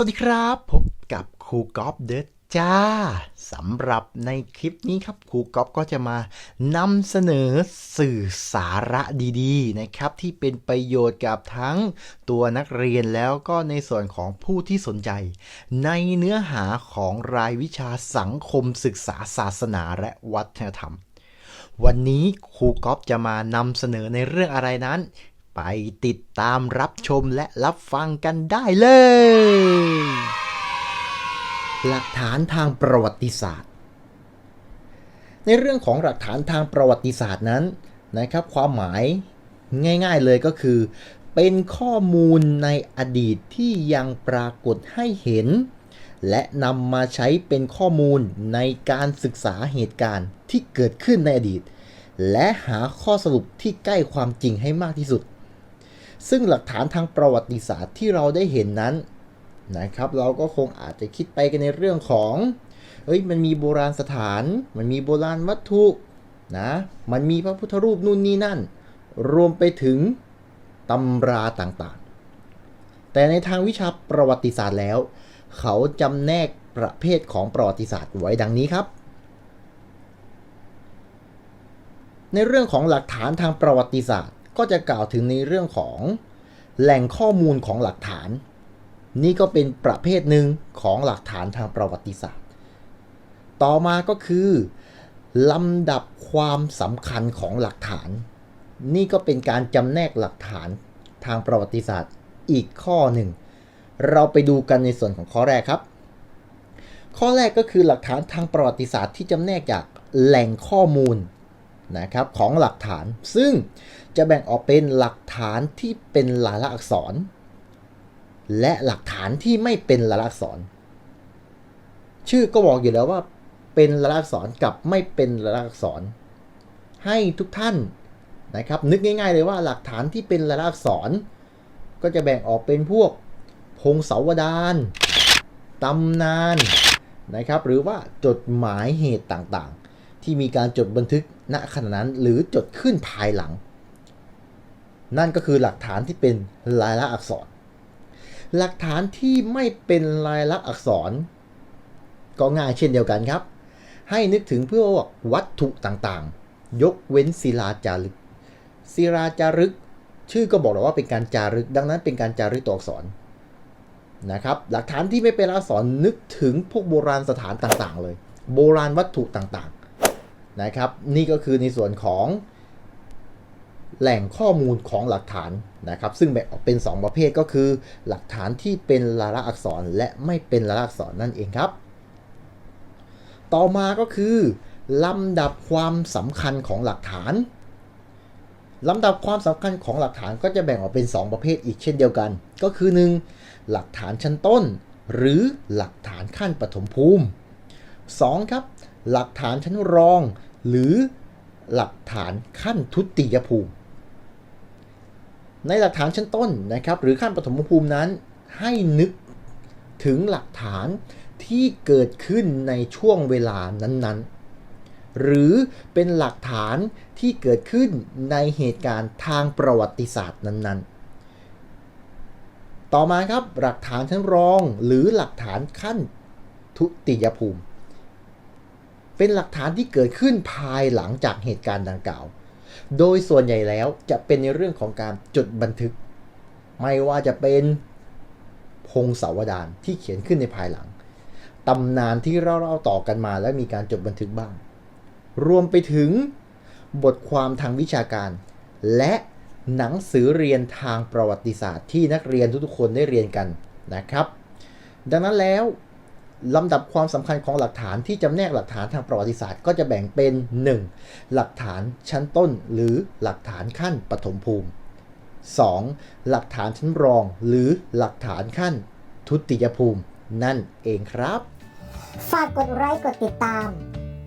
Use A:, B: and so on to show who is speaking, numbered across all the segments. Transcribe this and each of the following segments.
A: สวัสดีครับพบกับครูก๊อฟเดอะจ้าสำหรับในคลิปนี้ครับครูกอฟก็จะมานำเสนอสื่อสาระดีๆนะครับ ที่เป็นประโยชน์กับทั้งตัวนักเรียนแล้วก็ในส่วนของผู้ที่สนใจ ในเนื้อหาของรายวิชาสังคมศึกษาศาสนาและวัฒนธรรม วันนี้ครูกอฟจะมานำเสนอในเรื่องอะไรนั้น ไปติดตามรับชมและรับฟังกันได้เลย หลักฐานทางประวัติศาสตร์ ในเรื่องของหลักฐานทางประวัติศาสตร์นั้นนะครับ ความหมายง่ายๆเลยก็คือ เป็นข้อมูลในอดีตที่ยังปรากฏให้เห็น และนำมาใช้เป็นข้อมูลในการศึกษาเหตุการณ์ที่เกิดขึ้นในอดีตและหาข้อสรุปที่ใกล้ความจริงให้มากที่สุด ซึ่งหลักฐานทางประวัติศาสตร์ที่เราได้เห็นนั้นนะครับเราก็คงอาจจะคิดไปกันในเรื่องของเอ้ยมันมีโบราณสถาน มันมีโบราณวัตถุนะมันมีพระพุทธรูปนู่นนี่นั่น รวมไปถึงตำราต่างๆ แต่ในทางวิชาประวัติศาสตร์แล้ว เขาจำแนกประเภทของประวัติศาสตร์ไว้ดังนี้ครับ ในเรื่องของหลักฐานทางประวัติศาสตร์ ก็จะกล่าวถึงในเรื่องของแหล่งข้อมูลของหลักฐาน นี่ก็เป็นประเภทหนึ่งของหลักฐานทางประวัติศาสตร์ ต่อมาก็คือลำดับความสำคัญของหลักฐาน นี่ก็เป็นการจำแนกหลักฐานทางประวัติศาสตร์อีกข้อหนึ่ง เราไปดูกันในส่วนของข้อแรกครับ ข้อแรกก็คือหลักฐานทางประวัติศาสตร์ที่จำแนกจากแหล่งข้อมูลนะครับของหลักฐาน ซึ่ง จะแบ่งออกเป็นหลักฐานที่เป็นลายลักษณ์อักษร และหลักฐานที่ไม่เป็นลายลักษณ์อักษร ชื่อก็บอกอยู่แล้วว่าเป็นลายลักษณ์อักษรกับไม่เป็นลายลักษณ์อักษร ให้ทุกท่านนะครับนึกง่าย ๆ เลยว่าหลักฐานที่เป็นลายลักษณ์อักษร ก็จะแบ่งออกเป็นพวกพงศาวดารตำนานนะครับหรือว่าจดหมายเหตุต่างๆ ที่มีการจดบันทึกณขณะนั้นหรือจดขึ้นภายหลัง นั่นก็คือหลักฐานที่เป็นลายลักษณ์อักษร หลักฐานที่ไม่เป็นลายลักษณ์อักษร ก็ง่ายเช่นเดียวกันครับ ให้นึกถึงเพื่อวัตถุต่างๆ ยกเว้นศิลาจารึกศิลาจารึก ชื่อก็บอกแล้วว่าเป็นการจารึก ดังนั้นเป็นการจารึกตัวอักษรนะครับ หลักฐานที่ไม่เป็นอักษรนึกถึงพวกโบราณสถานต่างๆ เลย โบราณวัตถุต่างๆนะครับ นี่ก็คือในส่วนของ แหล่งข้อมูลของหลักฐานนะครับ ซึ่งแบ่งออกเป็น 2 ประเภทก็คือ หลักฐานที่เป็นลายลักษณ์อักษรและไม่เป็นลายลักษณ์อักษรนั่นเองครับ ต่อมาก็คือลำดับความสำคัญของหลักฐานลำดับความสำคัญของหลักฐานก็จะแบ่งออกเป็น 2 ประเภทอีกเช่นเดียวกัน ก็คือ 1. หลักฐานชั้นต้น หรือหลักฐานขั้นปฐมภูมิ 2. ครับ หลักฐานชั้นรอง หรือหลักฐานขั้นทุติยภูมิ ในหลักฐานชั้นต้นนะครับหรือขั้นปฐมภูมินั้น ให้นึกถึงหลักฐานที่เกิดขึ้นในช่วงเวลานั้นๆ หรือเป็นหลักฐานที่เกิดขึ้นในเหตุการณ์ทางประวัติศาสตร์นั้นๆ ต่อมาครับหลักฐานชั้นรองหรือหลักฐานขั้นทุติยภูมิ เป็นหลักฐานที่เกิดขึ้นภายหลังจากเหตุการณ์ดังกล่าว โดยส่วนใหญ่แล้วจะเป็นในเรื่องของการจดบันทึก ไม่ว่าจะเป็นพงศาวดารที่เขียนขึ้นในภายหลังตำนานที่เล่าๆต่อกันมาและมีการจดบันทึกบ้าง รวมไปถึงบทความทางวิชาการ และหนังสือเรียนทางประวัติศาสตร์ที่นักเรียนทุกๆคนได้เรียนกันนะครับ ดังนั้นแล้ว ลำดับความสำคัญของหลักฐานที่จำแนกหลักฐานทางประวัติศาสตร์ก็จะแบ่งเป็น 1. หลักฐานชั้นต้น หรือหลักฐานขั้นปฐมภูมิ 2. หลักฐานชั้นรอง หรือหลักฐานขั้นทุติยภูมิ นั่นเองครับ
B: ฝากกดไลค์กดติดตาม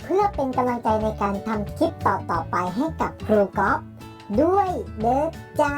B: เพื่อเป็นกำลังใจในการทำคลิปต่อๆไปให้กับครูก๊อฟด้วยเด้อจ้า